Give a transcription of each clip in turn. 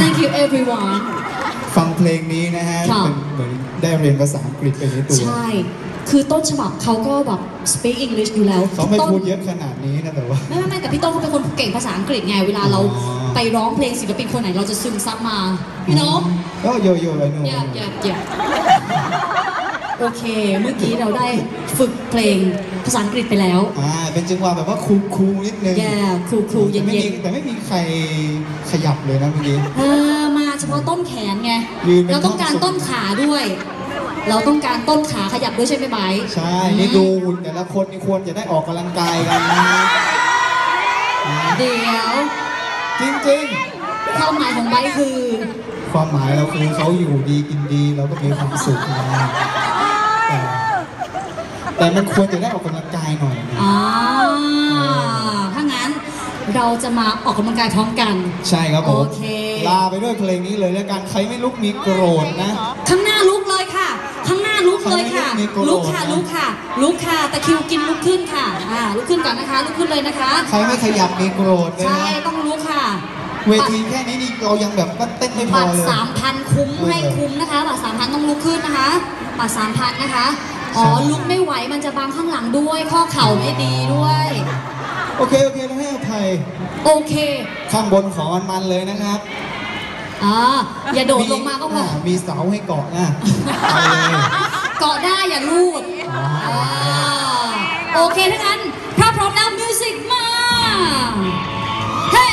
thank you everyone ฟังเพลงนี้นะฮะค่ะ เป็นเหมือนได้เรียนภาษาอังกฤษไปในตัว ใช่ คือต้นฉบับเขาก็แบบ speak English อยู่แล้วเขาไม่ต้นพูดเยอะขนาดนี้นะแต่ว่า ไม่ไม่ไม่แต่พี่ต้นเขาเป็นคนเก่งภาษาอังกฤษไง เวลาเราอ๋อ ไปร้องเพลงศิลปินคนไหนเราจะซึมซับมา you know ก็โยโย่ไอ้หนูอย่าอย่าอย่า โอเค เมื่อกี้เราได้ฝึกเพลงภาษาอังกฤษไปแล้ว อ่าเป็นจังหวะแบบว่าคูคูลๆนิดนึงแย่ครูครูเย็แต่นไม่เย็มีนแต่ไม่มีใครขยับเลยนะเมื่อกี้ เออมาเฉพาะต้นแขนไง ยืนเป็น เราต้องการท่อนต้นขาด้วย เราต้องการต้นขาขยับด้วยใช่ไหมไบร์ทใช่ นี่ดูหุ่นแต่ละคนนี่ควรจะได้ออกกำลังกายกันนะอ่าเดี๋ยว จริงความหมายของไบร์ทคือ ๆ ความหมายเราคือเขาอยู่ดีกินดีเราก็มีความสุขนะ แต่แต่มันควรจะได้ออกกำลังกายหน่อยนะอ่าถ้างั้นเราจะมาออกกำลังกายพร้อมกัน ใช่ครับผมโอเค ลาไปด้วยเพลงนี้เลยแล้วกันใครไม่ลุกมีโกรธนะ ข้างหน้าลุกเลยค่ะ ข้างหน้าลุกเลยค่ะ ข้างหน้าลุกมีโกรธ ลุกค่ะ ลุกค่ะ ลุกค่ะ ตะคริวกินลุกขึ้นค่ะ อ่า ลุกขึ้นก่อนนะคะ ลุกขึ้นเลยนะคะ ใครไม่ขยับมีโกรธเลยใช่ นะต้องลุกค่ะ เวทีแค่นี้นี่เรายังแบบว่าเต้นไม่พอบัตรเลย สามพันคุ้มเออให้คุ้มนะคะ บัตรสามพันต้องลุกขึ้นนะคะ บัตรสามพันนะคะ อ๋อใช่ลุกไม่ไหวมันจะบังข้างหลังด้วย ข้อเข่าไม่ดีด้วย โอเค โอเคเราให้อภัยโอเค ข้างบนขอมันๆเลยนะครับอ่าอย่าโดดลงมาก็พออ่มีเสาให้เกาะนะไปเลยเกาะได้อย่าลูดอ๋ออ่าโอเคทั้างนั้น ถ้าพร้อมแล้วมิวสิกมา เฮ้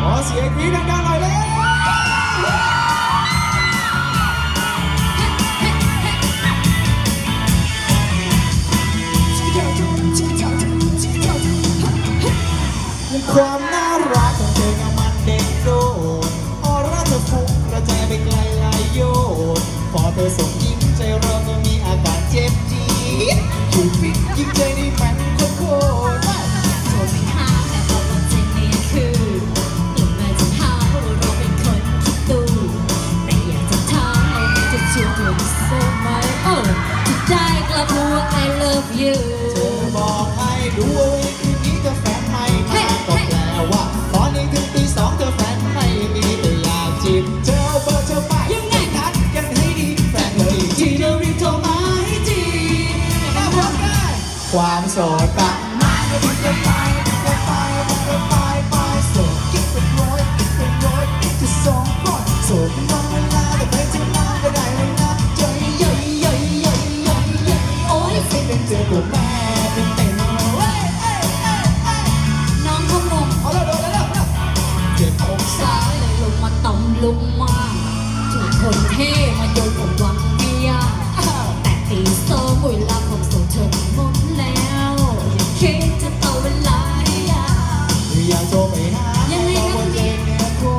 ขอเสียงกรี๊ดดังๆหน่อยเลย ความน่ารักของเธอมันเด็กโดดออร่าเธอฟุ้งกระจายไปไกลหลายโยนพอเธอส่ง กทีเดียวรีบโทรมาให้จีบมาพร้อมกันความโสดปะมาก็บิดกันไปบิดกันไปบิดกันไปไปโสดกิ๊กเป็นร้อยกิ๊กเป็นร้อยกิ๊กจะสองร้อยโสดเป็น กคนเท่มาโยนผมวังเมียแต่ตีสองเวลาของโซเธอหมดแล้วอย่าคิดจะต่อเวลาให้ยาวอยากโทรไปหายังไงบอกคะว่าเจนเนี่คู่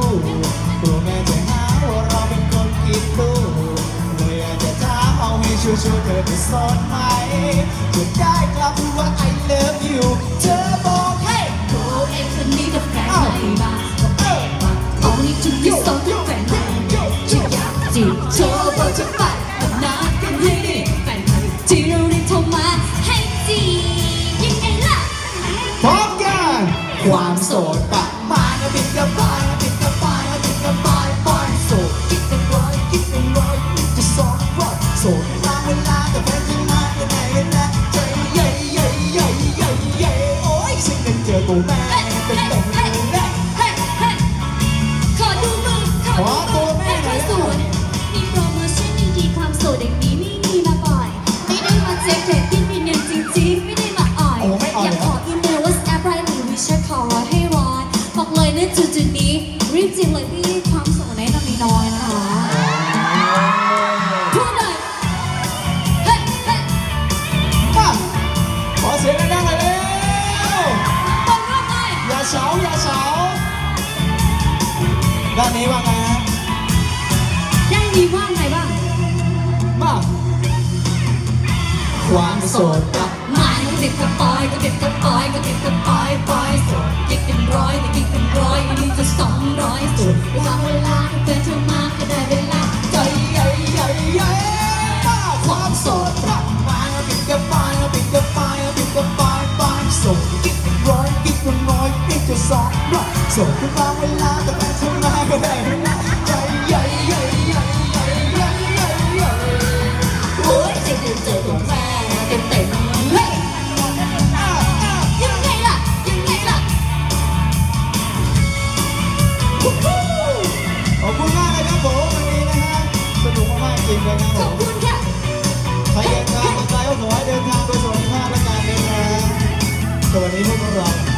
กลัวแม่จะหาว่าเราเป็นคนคิดตู้เลยอยากจะถามเอาให้ชัวร์ๆเธอจะสอนไหมจะได้กลับว่า I love ความโสดปะมานะบิดกับปายบิดกับปายบิดกับปายปายโสดคิดเป็นร้อยคิดเป็นร้อยมีจะสองร้อยโสดตามเวลาแต่แฟนที่มาก็ไหนกันนะใจใหญ่ใหญ่ใหญ่ใหญ่ใหญ่โอ้ยฉันกันเจอตัวแม่ จุดจุดนี้รีบจริงเลยที่ความโสดในน้ำมีน้อยนะคะพูดเลยเฮ้เฮ้มาขอเสียงดังๆหน่อยเร็วตรงรอบหน่อยอย่าเฉาอย่าเฉาด้านนี้ว่าไงฮะยังมีว่างไงบ้างมาความโสดปะหมายก็เด็กกระปอยก็เด็กกระปอยก็เด็กกระปอยปอย ส่งกันมาเวลาแต่ทำไมก็ได้ใหญ่ใหญ่ใหญ่ใหญ่ใหญ่ใหญ่ใหญ่ใหญ่โอ้ยเจ็บเจ็บขวงแม่เต็มเต็มเฮ้ยยังไงล่ะยังไงล่ะขอบคุณมากเลยครับผมวันนี้นะฮะสนุกมากๆจริงเลยครับขอบคุณค่ะใครเดินทางมาไกลก็ขอให้เดินทางโดยสวัสดิภาพและการเดินทางสวัสดีพวกเรา